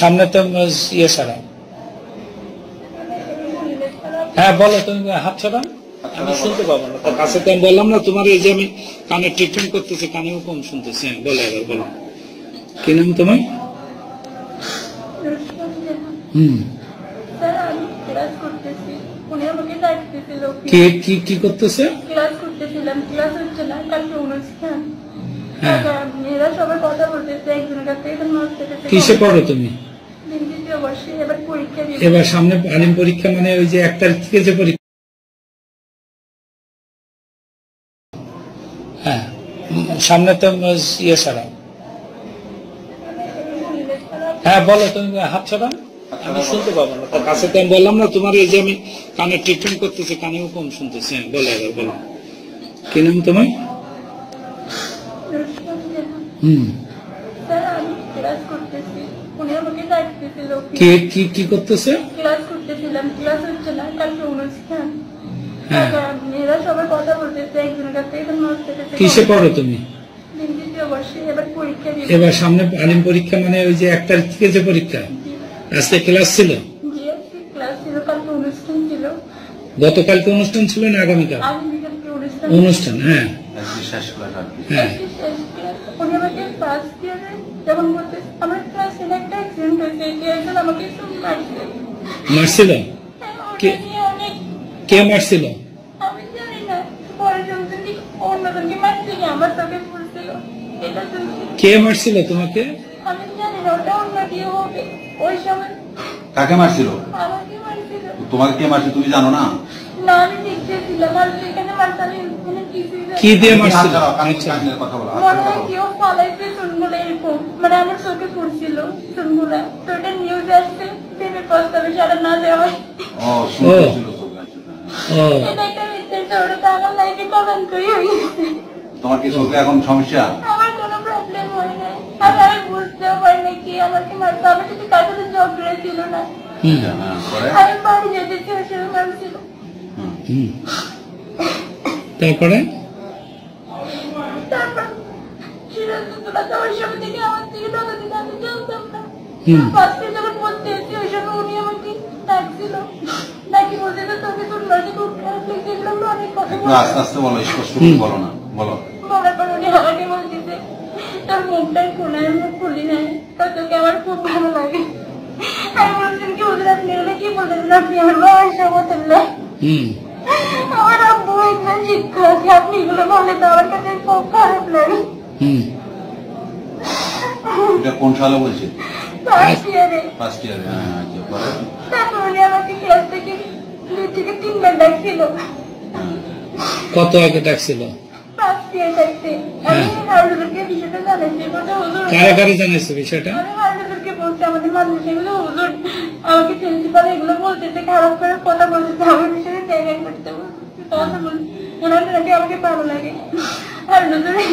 সামনে তো ইয়ে ছাড়া। হ্যাঁ বলো তুমি হাত ছাড়া আমি শুনতে পাবো না। কাছে তো আমি বললাম না তোমার এই যে আমি কানে ট্রিটমেন্ট করতেছি কানেও কম শুনতেছি। হ্যাঁ বলো এবার বলো। কি নাম তোমার? হুম। কি কি করতেছে? ক্লাস করতেছিলাম। ক্লাস হচ্ছে না কালকে অনুষ্ঠান হ্যাঁ। সবাই কথা বলতেছে একজনের কাছ থেকে কিসে পড়ো তুমি? এবার সামনে আলিম পরীক্ষা মানে ওই যে এক তারিখ থেকে যে পরীক্ষা। হ্যাঁ সামনে তো ইয়ে ছাড়া। হ্যাঁ বলো তুমি হাত ছাড়া আমি শুনতে পাবো না। তার কাছে তো আমি বললাম না তোমার এই যে আমি কানে ট্রিটমেন্ট করতেছি কানেও কম শুনতেছি। হ্যাঁ বলো এবার বলো। কি নাম তোমার হুম স্যার আমি ক্লাস করতেছি উনি আমাকে ডাকতেছিল কি কি কি করতেছে? ক্লাস করতেছিলাম। ক্লাস হচ্ছে না কালকে অনুষ্ঠান। হ্যাঁ। মেয়েরা সবাই কথা বলতেছে একজনের কাছ কিসে পড়ো তুমি? এবার পরীক্ষা দিবে। এবার সামনে আলিম পরীক্ষা মানে ওই যে এক তারিখ থেকে যে পরীক্ষা? আজকে ক্লাস ছিল? ক্লাস ছিল কালকে অনুষ্ঠান ছিল। গতকালকে অনুষ্ঠান ছিল না আগামীকাল? অনুষ্ঠান। অনুষ্ঠান হ্যাঁ। হ্যাঁ। উনি আমাকে ফার্স্ট ইয়ারে যখন বলতে আমার ক্লাসে একটা অ্যাক্সিডেন্ট হয়েছে যে একজন আমাকে খুব মারছে মারছিল? হ্যাঁ, কে- কে মারছিল? আমি জানি না পরে যখন অন্যজনকে মারছে কি আমার চোখে পড়ছিল এটা কে মারছিল তোমাকে? আমি জানি না ওটা অন্য দিয়ে হবে। ওই সময় কাকে মারছিল? আমাকে মারছিল। তোমাকে কে মারছে তুমি জানো না? না আমি আর কি দিয়ে মারছিল? আচ্ছা কানে কথা বলো, ফালাইছে চুনগুলো এরকম মানে আমার চোখে পড়ছিল চুনগুলা তো এটা নিউজ আসছে ভেবে পস্তাবে সারা না দেওয়া আচ্ছা, হ্যাঁ। ও এটা। একটা মিথ্যে ওটা তো আমার লাইফে কলঙ্কই হয়ে তোমার কি চোখে এখন সমস্যা? আমার কোনো প্রবলেম হয় না আর আমি বুঝতেও পারি না কি আমাকে মারতো আমার সাথে কার সাথে ঝগড়া ছিল না? আমি বাড়ি যেতে তারপর? যাওয়ার সময় থেকে আমার থেকে টাকা দিতে আমি জানতাম না। হুম। যখন পড়তে এসেছি ওই সময় উনি আমাকে ডাকছিল। ডাকি বলতে যে তোকে তোর নদী খুব খারাপ লেগেছে এগুলো আমরা অনেক কথা আস্তে আস্তে বলো স্পষ্ট করে বলো না বলো। বলার পর উনি আমাকে বলতেছে তোর মুখটাই খোলা নাই তো তোকে আমার খুব ভালো লাগে। আমি বলছেন কি ওদের আপনি এগুলো কি বলতেছেন আপনি আমার বাবার সমতুল্য হুম। আমার আব্বু একজন শিক্ষক আপনি এগুলো বলে তো আমার কাছে খুব খারাপ লাগে। এটা কোন সালে বলছে? ফার্স্ট ইয়ারে ফার্স্ট ইয়ারে হ্যাঁ আচ্ছা পরে? তারপর উনি আমাকে ক্লাস থেকে দুই থেকে তিনবার ডাকছিল। হ্যাঁ। কত আগে ডাকছিল? কারে কারে জানাইছো বিষয়টা? বলছি আমাদের মানুষ এগুলো হুজুর আমাকে প্রিন্সিপাল এগুলো বলতেছে খারাপ করে কথা বলতেছে আমার বিষয়ে করতে বলতেছে ওনার নাকি আমাকে ভালো লাগে। আর নজরে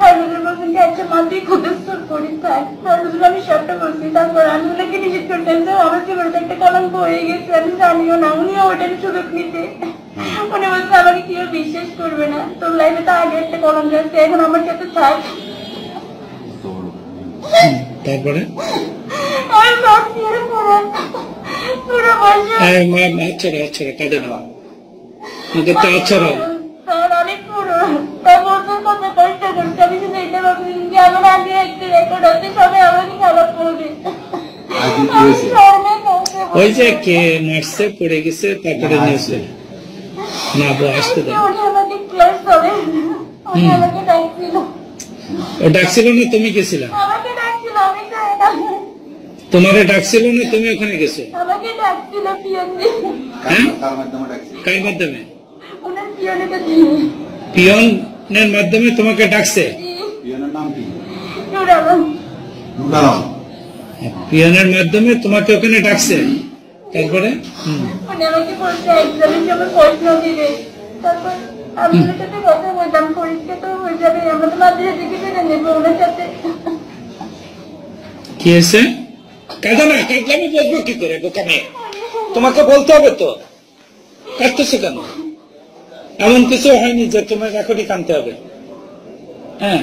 আর নজরে বলছেন যে মা তুই খুদস্তর করিস তাই আর আমি সবটা বলছি তারপর আমি ওনাকে নিষেধ করতেন যে আমার জীবনটা একটা কলঙ্ক হয়ে গেছে আমি জানিও না উনিও ওটার সুযোগ নিতে উনি বলছে আমাকে কেউ বিশ্বাস করবে না তোর লাইফে তো আগে একটা কলঙ্ক আছে এখন আমার সাথে থাক তো বলো। হুম, তারপরে আমি পুরো আচ্ছা না ভাবছি যে আমার রেকর্ড আছে সবাই আমাকে খারাপ করবে। আগে কি হয়েছে? শর্মে কাউকে ওই যে কে মারছে পড়ে গেছে তারপরে নিয়েছে। না আসতে দাও ও ডাকছিল না তুমি গেছিলা? আমাকে ডাকছিল না তোমারে ডাকছিল না তুমি ওখানে গেছো? পিয়ন দিয়ে হ্যাঁ? কার মাধ্যমে পিয়নের মাধ্যমে তোমাকে ডাকছে পিয়নের নাম কি জোড়ালো নুর আলম পিয়নের মাধ্যমে তোমাকে ওখানে ডাকছে। তারপরে? হয়ে সাথে। কি হয়েছে? কাঁদো না কাঁদলে আমি বলব কি করে বোকামে তোমাকে বলতে হবে তো। কাঁদতেছো কেন? এমন কিছু হয়নি যে তোমার এখনই কানতে হবে। হ্যাঁ।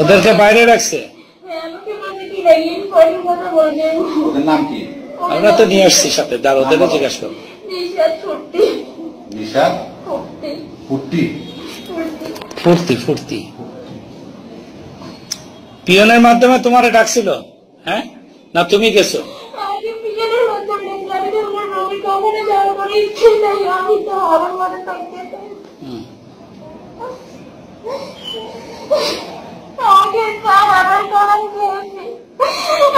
ওদেরকে বাইরে রাখছে। হ্যাঁ, ওদের নাম কি? আমরা তো নিয়ে আসছি সাথে। দাঁড় ওদেরও জিজ্ঞাসা করো। নিশা নিশাদ ছুটি ফুর্তি। ফুর্তি? পিয়নের মাধ্যমে তোমারে ডাকছিল হ্যাঁ? না তুমি গেছো? আমি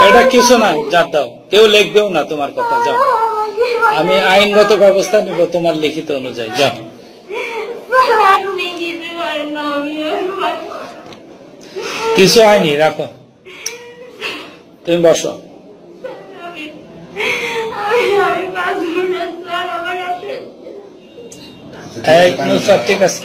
এটা কিছু না যা দাও। কেউ লিখবেও না তোমার কথা, যাও। আমি আইনগত ব্যবস্থা নিব তোমার লিখিত অনুযায়ী, যাও। কিছু হয়নি, রাখো। তুমি বসো। ঠিক আছে